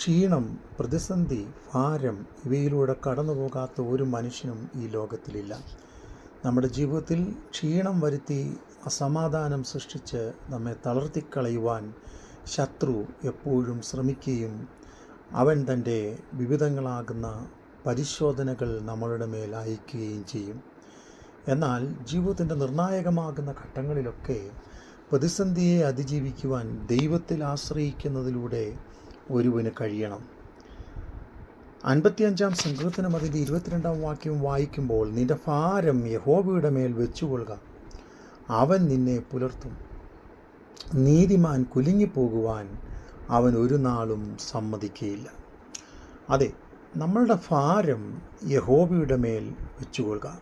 ക്ഷീണം പ്രതിസന്ധി ഭാരം ഇവയിലൂടെ കടന്നു പോകാത്ത ഒരു മനുഷ്യനും ഈ ലോകത്തിലില്ല. നമ്മുടെ ജീവിതത്തിൽ ക്ഷീണം വരുത്തി അസമാധാനം സൃഷ്ടിച്ച് നമ്മെ തളർത്തിക്കളയുവാൻ ശത്രു എപ്പോഴും ശ്രമിക്കുകയും അവൻ തന്റെ വിവിധങ്ങളാകുന്ന പരിശോധനകൾ നമ്മളുടെ മേൽ അയക്കുകയും ചെയ്യും. എന്നാൽ ജീവിതത്തിന്റെ നിർണായകമാകുന്ന ഘട്ടങ്ങളിലൊക്കെ പ്രതിസന്ധിയെ അതിജീവിക്കുവാൻ ദൈവത്തിൽ ആശ്രയിക്കുന്നതിലൂടെ ഒരുവന് കഴിയണം. അൻപത്തിയഞ്ചാം സങ്കീർത്തനം അതിന്റെ ഇരുപത്തിരണ്ടാം വാക്യം വായിക്കുമ്പോൾ നിന്റെ ഭാരം യഹോബയുടെ മേൽ വെച്ചുകൊള്ളുക. അവൻ നിന്നെ പുലർത്തും. നീതിമാൻ കുലുങ്ങിപ്പോകുവാൻ അവൻ ഒരു നാളും സമ്മതിക്കുകയില്ല അതെ നമ്മളുടെ ഭാരം യഹോബയുടെ മേൽ വെച്ചുകൊള്ളുക.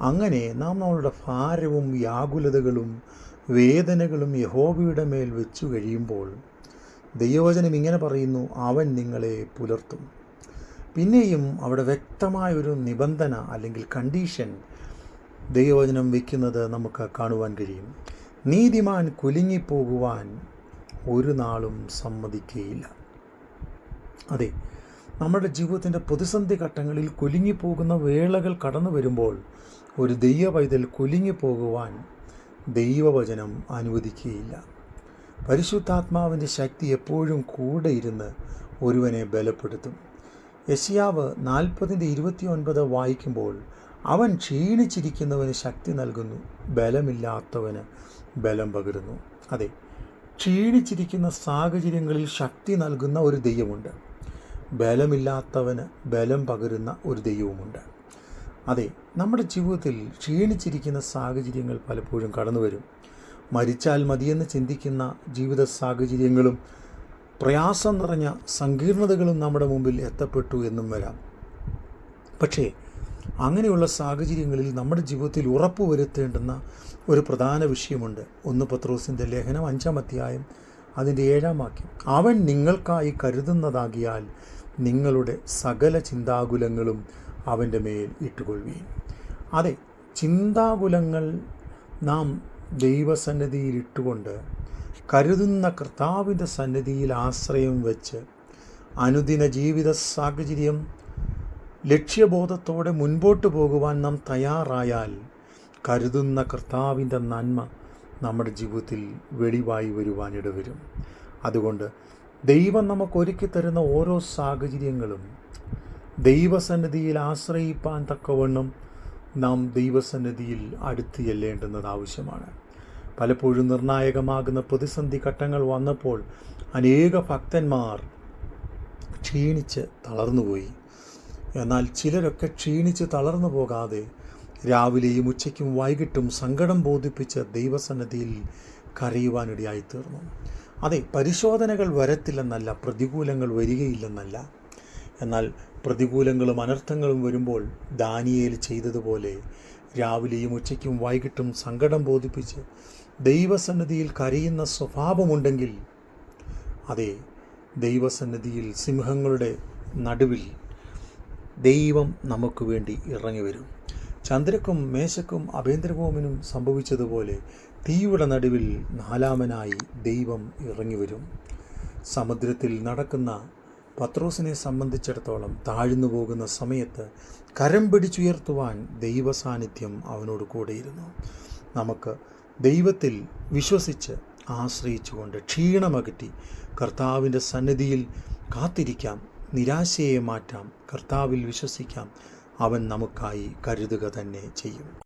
അങ്ങനെ നാം നമ്മളുടെ ഭാരവും വ്യാകുലതകളും വേദനകളും യഹോബയുടെ മേൽ വെച്ചു കഴിയുമ്പോൾ ദൈവവചനം ഇങ്ങനെ പറയുന്നു അവൻ നിങ്ങളെ പുലർത്തും. പിന്നെയും അവിടെ വ്യക്തമായൊരു നിബന്ധന അല്ലെങ്കിൽ കണ്ടീഷൻ ദൈവവചനം വയ്ക്കുന്നത് നമുക്ക് കാണുവാൻ കഴിയും. നീതിമാൻ കുലുങ്ങിപ്പോകുവാൻ ഒരു നാളും സമ്മതിക്കുകയില്ല അതെ നമ്മുടെ ജീവിതത്തിന്റെ പ്രതിസന്ധി ഘട്ടങ്ങളിൽ കുലുങ്ങിപ്പോകുന്ന വേളകൾ കടന്നു വരുമ്പോൾ ഒരു ദൈവ പൈതൽ കുലുങ്ങിപ്പോകുവാൻ ദൈവവചനം അനുവദിക്കുകയില്ല പരിശുദ്ധാത്മാവിന്റെ ശക്തി എപ്പോഴും കൂടെ ഇരുന്ന് ഒരുവനെ ബലപ്പെടുത്തും. യശിയാവ് നാൽപ്പതിന്റെ ഇരുപത്തി ഒൻപത് വായിക്കുമ്പോൾ അവൻ ക്ഷീണിച്ചിരിക്കുന്നവന് ശക്തി നൽകുന്നു ബലമില്ലാത്തവന് ബലം പകരുന്നു. അതെ ക്ഷീണിച്ചിരിക്കുന്ന സാഹചര്യങ്ങളിൽ ശക്തി നൽകുന്ന ഒരു ദൈവമുണ്ട്. ബലമില്ലാത്തവന് ബലം പകരുന്ന ഒരു ദൈവവുമുണ്ട്. അതെ നമ്മുടെ ജീവിതത്തിൽ ക്ഷീണിച്ചിരിക്കുന്ന സാഹചര്യങ്ങൾ പലപ്പോഴും കടന്നു വരും മരിച്ചാൽ മതിയെന്ന് ചിന്തിക്കുന്ന ജീവിത സാഹചര്യങ്ങളും പ്രയാസം നിറഞ്ഞ സങ്കീർണതകളും നമ്മുടെ മുമ്പിൽ എത്തപ്പെട്ടു എന്നും വരാം. പക്ഷേ അങ്ങനെയുള്ള സാഹചര്യങ്ങളിൽ നമ്മുടെ ജീവിതത്തിൽ ഉറപ്പ് വരുത്തേണ്ടുന്ന ഒരു പ്രധാന വിഷയമുണ്ട്. ഒന്ന് പത്രോസിന്റെ ലേഖനം അഞ്ചാം അധ്യായം അതിന്റെ ഏഴാം വാക്യം. അവൻ നിങ്ങൾക്കായി കരുതുന്നതാകിയാൽ നിങ്ങളുടെ സകല ചിന്താകുലങ്ങളും അവന്റെ മേൽ ഇട്ടുകൊള്ളുകയും അതെ ചിന്താകുലങ്ങൾ നാം ദൈവസന്നിധിയിൽ ഇട്ടുകൊണ്ട് കരുതുന്ന കർത്താവിന്റെ സന്നിധിയിൽ ആശ്രയം വെച്ച് അനുദിന ജീവിത സാഹചര്യം ലക്ഷ്യബോധത്തോടെ മുൻപോട്ട് പോകുവാൻ നാം തയ്യാറായാൽ കരുതുന്ന കർത്താവിന്റെ നന്മ നമ്മുടെ ജീവിതത്തിൽ വെളിവായി വരുവാനിട വരും അതുകൊണ്ട് ദൈവം നമുക്ക് ഒരുക്കി തരുന്ന ഓരോ സാഹചര്യങ്ങളും ദൈവസന്നിധിയിൽ ആശ്രയിപ്പാൻ തക്കവണ്ണം നാം ദൈവസന്നിധിയിൽ അടുത്ത് ചെല്ലേണ്ടുന്നത് ആവശ്യമാണ്. പലപ്പോഴും നിർണായകമാകുന്ന പ്രതിസന്ധി ഘട്ടങ്ങൾ വന്നപ്പോൾ അനേക ഭക്തന്മാർ ക്ഷീണിച്ച് തളർന്നുപോയി. എന്നാൽ ചിലരൊക്കെ ക്ഷീണിച്ച് തളർന്നു പോകാതെ രാവിലെയും ഉച്ചയ്ക്കും വൈകിട്ടും സങ്കടം ബോധിപ്പിച്ച് ദൈവസന്നദ്ധിയിൽ കരയുവാനിടയായി തീർന്നു അതെ പരിശോധനകൾ വരത്തില്ലെന്നല്ല പ്രതികൂലങ്ങൾ വരികയില്ലെന്നല്ല. എന്നാൽ പ്രതികൂലങ്ങളും അനർത്ഥങ്ങളും വരുമ്പോൾ ദാനിയേൽ ചെയ്തതുപോലെ രാവിലെയും ഉച്ചയ്ക്കും വൈകിട്ടും സങ്കടം ബോധിപ്പിച്ച് ദൈവസന്നിധിയിൽ കരയുന്ന സ്വഭാവമുണ്ടെങ്കിൽ അതെ ദൈവസന്നിധിയിൽ സിംഹങ്ങളുടെ നടുവിൽ ദൈവം നമുക്ക് വേണ്ടി ഇറങ്ങി വരും ചന്ദ്രക്കും മേശക്കും അഭേന്ദ്രഭൂമിനും സംഭവിച്ചതുപോലെ തീയുടെ നടുവിൽ നാലാമനായി ദൈവം ഇറങ്ങി വരും സമുദ്രത്തിൽ നടക്കുന്ന പത്രോസിനെ സംബന്ധിച്ചിടത്തോളം താഴ്ന്നു പോകുന്ന സമയത്ത് കരം പിടിച്ചുയർത്തുവാൻ ദൈവസാന്നിധ്യം അവനോട് കൂടെയിരുന്നു. നമുക്ക് ദൈവത്തിൽ വിശ്വസിച്ച് ആശ്രയിച്ചുകൊണ്ട് ക്ഷീണമകറ്റി കർത്താവിന്റെ സന്നിധിയിൽ കാത്തിരിക്കാം നിരാശയെ മാറ്റാം കർത്താവിൽ വിശ്വസിക്കാം അവൻ നമുക്കായി കരുതുക തന്നെ ചെയ്യും.